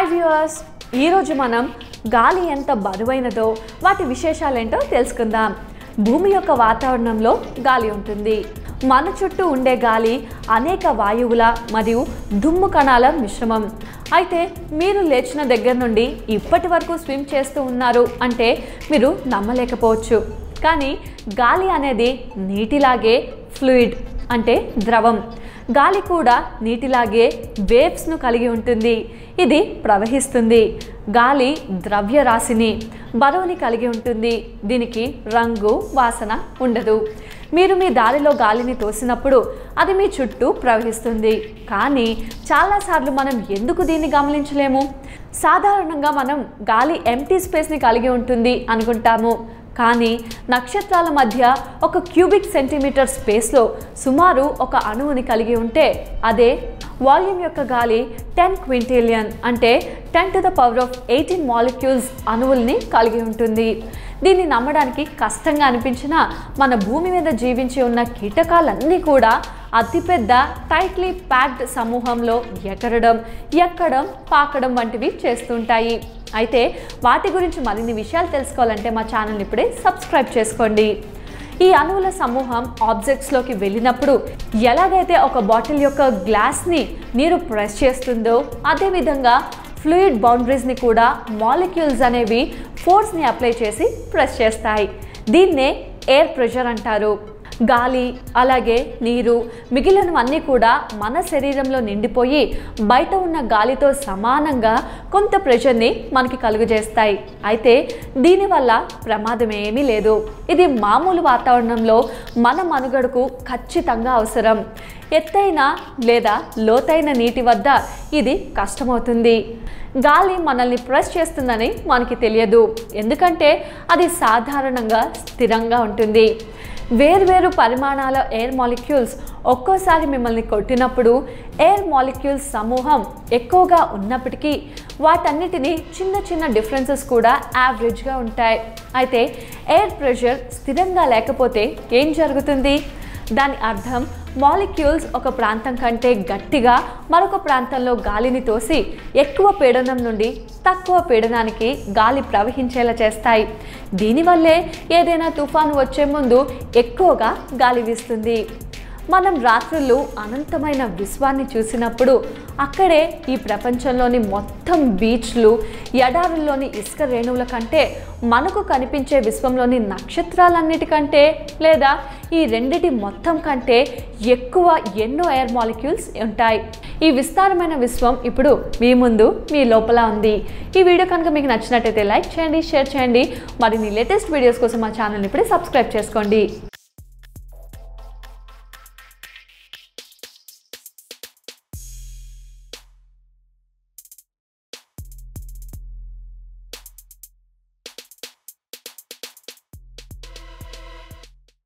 Hi viewers ఈరోజు మనం గాలి ఎంత బరువైనదో వాటి విశేషాలేంటో తెలుసుకుందాం. భూమి యొక్క వాతావరణంలో గాలి ఉంటుంది. మన చుట్టూ ఉండే గాలి అనేక వాయువుల మరియు దుమ్ము కణాల మిశ్రమం. అయితే మీరు లేచిన దగ్గర నుండి ఇప్పటి వరకు స్విమ్ చేస్తూ ఉన్నారు అంటే మీరు నమ్మలేకపోవచ్చు. కానీ గాలి అనేది నీటిలాగే ఫ్లూయిడ్ అంటే ద్రవం. గాలి కూడా నీటిలాగే వేవ్స్ను కలిగి ఉంటుంది. ఇది ప్రవహిస్తుంది. గాలి ద్రవ్యరాశిని బరువుని కలిగి ఉంటుంది. దీనికి రంగు వాసన ఉండదు. మీరు మీ దారిలో గాలిని తోసినప్పుడు అది మీ చుట్టూ ప్రవహిస్తుంది. కానీ చాలాసార్లు మనం ఎందుకు దీన్ని గమనించలేము? సాధారణంగా మనం గాలి ఎంటీ స్పేస్ని కలిగి ఉంటుంది అనుకుంటాము. కానీ నక్షత్రాల మధ్య ఒక క్యూబిక్ సెంటీమీటర్ స్పేస్లో సుమారు ఒక అణువుని కలిగి ఉంటే అదే వాల్యూమ్ యొక్క గాలి టెన్ క్వింటీలియన్ అంటే ten to the power of eighteen molecules అణువుల్ని కలిగి ఉంటుంది. దీన్ని నమ్మడానికి కష్టంగా అనిపించిన మన భూమి మీద జీవించి ఉన్న కీటకాలన్నీ కూడా అతిపెద్ద టైట్లీ ప్యాక్డ్ సమూహంలో ఎగరడం ఎక్కడం పాకడం వంటివి చేస్తుంటాయి. అయితే వాటి గురించి మరిన్ని విషయాలు తెలుసుకోవాలంటే మా ఛానల్ని ఇప్పుడే సబ్స్క్రైబ్ చేసుకోండి. ఈ అణువుల సమూహం ఆబ్జెక్ట్స్లోకి వెళ్ళినప్పుడు ఎలాగైతే ఒక బాటిల్ యొక్క గ్లాస్ని నీరు ప్రెస్ చేస్తుందో అదేవిధంగా ఫ్లూయిడ్ బౌండరీస్ని కూడా మాలిక్యూల్స్ అనేవి ఫోర్స్ని అప్లై చేసి ప్రెస్ చేస్తాయి. దీన్నే ఎయిర్ ప్రెషర్ అంటారు. గాలి అలాగే నీరు మిగిలినవన్నీ కూడా మన శరీరంలో నిండిపోయి బయట ఉన్న గాలితో సమానంగా కొంత ప్రెషర్ని మనకి కలుగజేస్తాయి. అయితే దీనివల్ల ప్రమాదం ఏమీ లేదు. ఇది మామూలు వాతావరణంలో మన మనుగడకు ఖచ్చితంగా అవసరం. ఎత్తైన లేదా లోతైన నీటి వద్ద ఇది కష్టమవుతుంది. గాలి మనల్ని ప్రెస్ చేస్తుందని మనకి తెలియదు. ఎందుకంటే అది సాధారణంగా స్థిరంగా ఉంటుంది. వేర్వేరు పరిమాణాల ఎయిర్ మాలిక్యూల్స్ ఒక్కోసారి మిమ్మల్ని కొట్టినప్పుడు ఎయిర్ మాలిక్యూల్స్ సమూహం ఎక్కువగా ఉన్నప్పటికీ వాటన్నిటినీ చిన్న చిన్న డిఫరెన్సెస్ కూడా యావరేజ్గా ఉంటాయి. అయితే ఎయిర్ ప్రెషర్ స్థిరంగా లేకపోతే ఏం జరుగుతుంది? దాని అర్థం మాలిక్యూల్స్ ఒక ప్రాంతం కంటే గట్టిగా మరొక ప్రాంతంలో గాలిని తోసి ఎక్కువ పీడనం నుండి తక్కువ పీడనానికి గాలి ప్రవహించేలా చేస్తాయి. దీనివల్లే ఏదైనా తుఫాను వచ్చే ముందు ఎక్కువగా గాలి వీస్తుంది. మనం రాత్రులు అనంతమైన విశ్వాన్ని చూసినప్పుడు అక్కడే ఈ ప్రపంచంలోని మొత్తం బీచ్లు ఎడారుల్లోని ఇసుక రేణువుల కంటే మనకు కనిపించే విశ్వంలోని నక్షత్రాలన్నిటికంటే లేదా ఈ రెండిటి మొత్తం కంటే ఎక్కువ ఎన్నో ఎయిర్ మాలిక్యూల్స్ ఉంటాయి. ఈ విస్తారమైన విశ్వం ఇప్పుడు మీ ముందు మీ లోపల ఉంది. ఈ వీడియో కనుక మీకు నచ్చినట్టయితే లైక్ చేయండి షేర్ చేయండి. మరిన్ని లేటెస్ట్ వీడియోస్ కోసం మా ఛానల్ ఇప్పుడే సబ్స్క్రైబ్ చేసుకోండి.